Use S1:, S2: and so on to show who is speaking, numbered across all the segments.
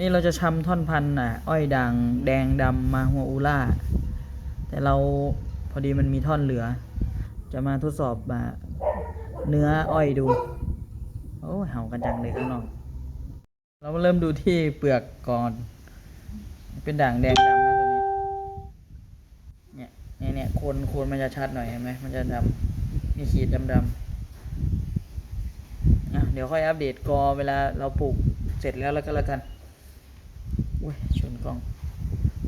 S1: นี่เราจะชำท่อนพันธุ์อะ อ้อยด่างแดงดำมาหัวอูล่า แต่เราพอดีมันมีท่อนเหลือ จะมาทดสอบมาเนื้ออ้อยดู โอ้เห่ากันจังเลยข้างนอก เรามาเริ่มดูที่เปลือกก่อน เป็นด่างแดงดำนะตัวนี้ เนี่ยเนี่ยเนี่ยโคนโคนมันจะชัดหน่อยเห็นไหมมันจะดำมีขีดดำดำอะเดี๋ยวค่อยอัปเดตกอเวลาเราปลูกเสร็จแล้วแล้วก็แล้วกัน อุ้ยชนกล้อง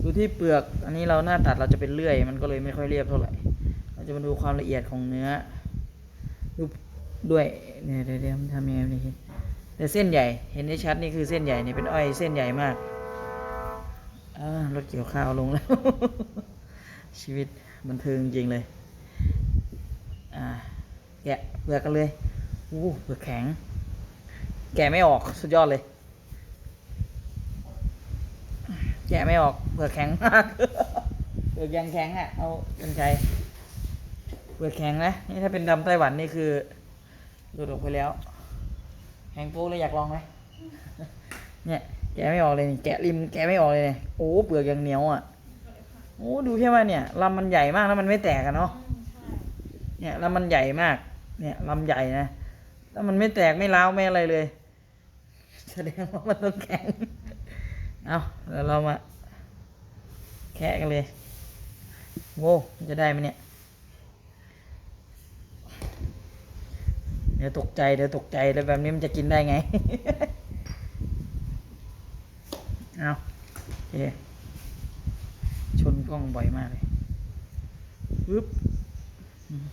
S1: ดูที่เปลือก อันนี้เราหน้าตัดเราจะเป็นเลื่อย มันก็เลยไม่ค่อยเรียบเท่าไหร่ เราจะมาดูความละเอียดของเนื้อ ดูด้วยเนี่ยเดี๋ยวทำยังไงนี่แต่เส้นใหญ่ เห็นได้ชัดนี่คือเส้นใหญ่เนี่ยเป็นอ้อยเส้นใหญ่มากรถเกี่ยวข้าวลงแล้ว ชีวิตบันเทิงจริงเลยอ่าแกะเปลือกกันเลยอู้เปลือกแข็ง แกะไม่ออกสุดยอดเลย แกะไม่ออกเปลือกแข็งมากเปลือกยังแข็งอะเอาเป็นไกรเปลือกแข็งนะนี่ถ้าเป็นดำไต้หวันนี่คือหลุดออกไปแล้ว แข็งโป๊กเลยอยากลองไหมเนี่ยแกะไม่ออกเลยนี่แกะริมแกะไม่ออกเลยเนี่ยโอ้เปลือกยังเหนียวอะโอ้ดูแค่ว่าเนี่ยลำมันใหญ่มากแล้วมันไม่แตกกันเนาะเนี่ยลำมันใหญ่มาก เนี่ยลำใหญ่นะแล้วมันไม่แตกไม่ร้าวไม่อะไรเลย แสดงว่ามันต้องแข็ง เอาแล้วเรามาแคะกันเลยโว้จะได้ไหมเนี่ย เดี๋ยวตกใจเดี๋ยวตกใจแล้วแบบนี้มันจะกินได้ไง เอาโอเคชนกล้องบ่อยมากเลยปึ๊บม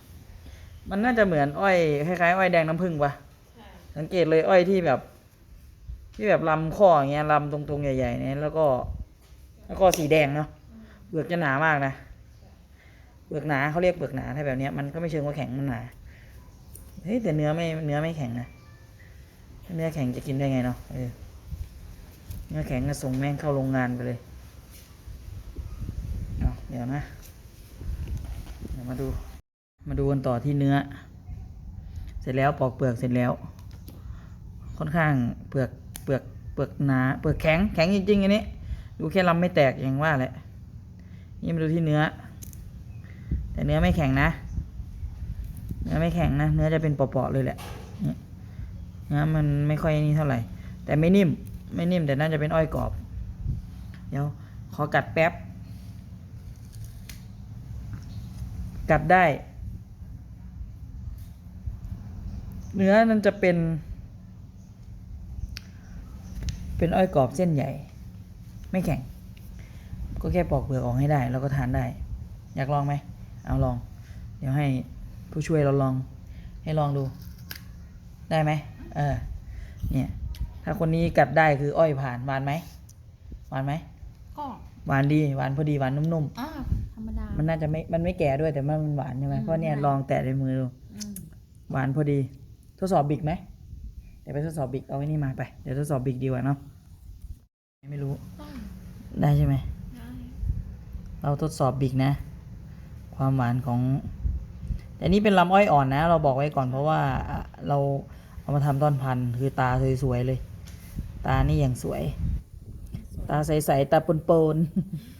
S1: มันน่าจะเหมือนอ้อยคล้ายๆอ้อยแดงน้ำผึ้งปะสังเกตเลยอ้อยที่แบบ ที่แบบลำข้ออย่างเงี้ยลำตรงๆใหญ่ๆเนี่ยแล้วก็ แล้วก็สีแดงเนาะเปลือกจะหนามากนะเปลือกหนาเขาเรียกเปลือกหนาถ้าแบบเนี้ยมันก็ไม่เชิงว่าแข็งมันหนาเฮ้ยแต่เนื้อไม่เนื้อไม่แข็งนะเนื้อแข็งจะกินได้ไงเนาะเออเนื้อแข็งก็ส่งแม่งเข้าโรงงานไปเลยเอาเดี๋ยวนะเดี๋ยวมาดู มาดูกันต่อที่เนื้อ เสร็จแล้วปอกเปลือกเสร็จแล้ว ค่อนข้างเปลือก เปลือกเปลือกหนาเปลือกแข็งแข็งจริงๆอันนี้ ดูแค่ลำไม่แตกอย่างว่าแหละนี่มาดูที่เนื้อ แต่เนื้อไม่แข็งนะ เนื้อไม่แข็งนะ เนื้อจะเป็นเปาะๆเลยแหละนี่เนื้อมันไม่ค่อยนี่เท่าไหร่ แต่ไม่นิ่ม ไม่นิ่มแต่น่าจะเป็นอ้อยกรอบ เดี๋ยวขอกัดแป๊บ กัดได้ เนื้อมันจะเป็น เป็นอ้อยกรอบเส้นใหญ่ ไม่แข็ง ก็แค่ปอกเปลือกออกให้ได้ แล้วก็ทานได้ อยากลองไหม เอาลอง เดี๋ยวให้ผู้ช่วยเราลอง ให้ลองดู ได้ไหมเออ เนี่ย ถ้าคนนี้กัดได้คืออ้อยผ่านหวานไหมหวานไหม
S2: ก็
S1: หวานดีหวานพอดีหวานนุ่ม
S2: อ่าธรรมดา
S1: ๆมันน่าจะไม่ มันไม่แก่ด้วยแต่ว่ามันหวานใช่ไหม
S2: อืม
S1: เพราะเนี่ย
S2: ใช่
S1: ลองแตะในมือดู
S2: อืม
S1: หวานพอดี ทดสอบบิกไหม เดี๋ยวไปทดสอบบิกเอาไว้นี่มาไป เดี๋ยวทดสอบบิกดีกว่าเนาะ ไม่รู้
S2: ต้อง
S1: ได้ใช่ไหม
S2: ได้
S1: เราทดสอบบิกนะ ความหวานของ แต่นี่เป็นลำอ้อยอ่อนนะ เราบอกไว้ก่อนเพราะว่าอะเราเอามาทำต้นพันธุ์คือตาสวยๆเลย ตานี่อย่างสวย ตาใสๆตาปน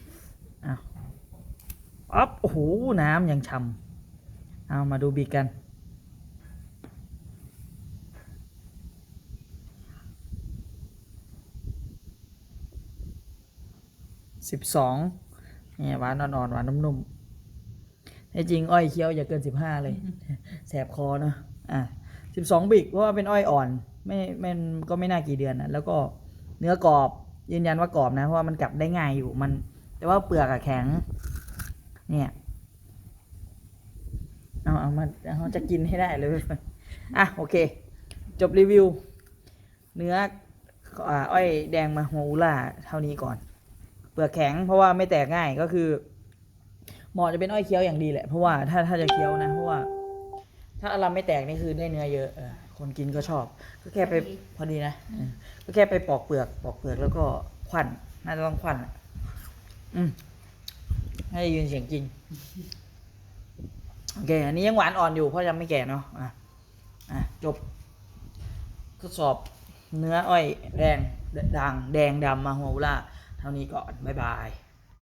S1: ๆอ้าวอ๊อบโอ้โห น้ำยังฉ่ำเอามาดูบิกกัน สิบสองเนี่ยหวานอ่อนๆหวานนุ่มๆให้จริงอ้อยเคี้ยวอย่าเกินสิบห้าเลย แสบคอเนอะอะสิบสองบิกเพราะว่าเป็นอ้อยอ่อน ไม่ไม่ก็ไม่น่ากี่เดือนนะแล้วก็เนื้อกรอบยืนยันว่ากรอบนะ เพราะว่ามันกลับได้ง่ายอยู่มัน แต่ว่าเปลือกอะแข็ง เนี่ยเอาเอามาเอาจะกินให้ได้เลยอะโอเค จบรีวิว เนื้ออ่าอ้อยแดงมาโฮอูล่าเท่านี้ก่อน เปลือกแข็งเพราะว่าไม่แตกง่ายก็คือเหมาะจะเป็นอ้อยเคี้ยวอย่างดีแหละเพราะว่าถ้าถ้าจะเคี้ยวนะเพราะว่า ถ้าอารมไม่แตกนี่คือได้เนื้อเยอะคนกินก็ชอบ ก็แค่ไปพอดีนะก็แค่ไปปอกเปลือกปอกเปลือกแล้วก็ควันน่าจะต้องควันอืมให้ยืนเสียงจริงโอเคอันนี้ยังหวานอ่อนอยู่เพราะยังไม่แก่เนาะอะอะจบทดสอบเนื้ออ้อยแดงด่างแดงดำมาหัวล่า เท่านี้ก่อน บ๊ายบาย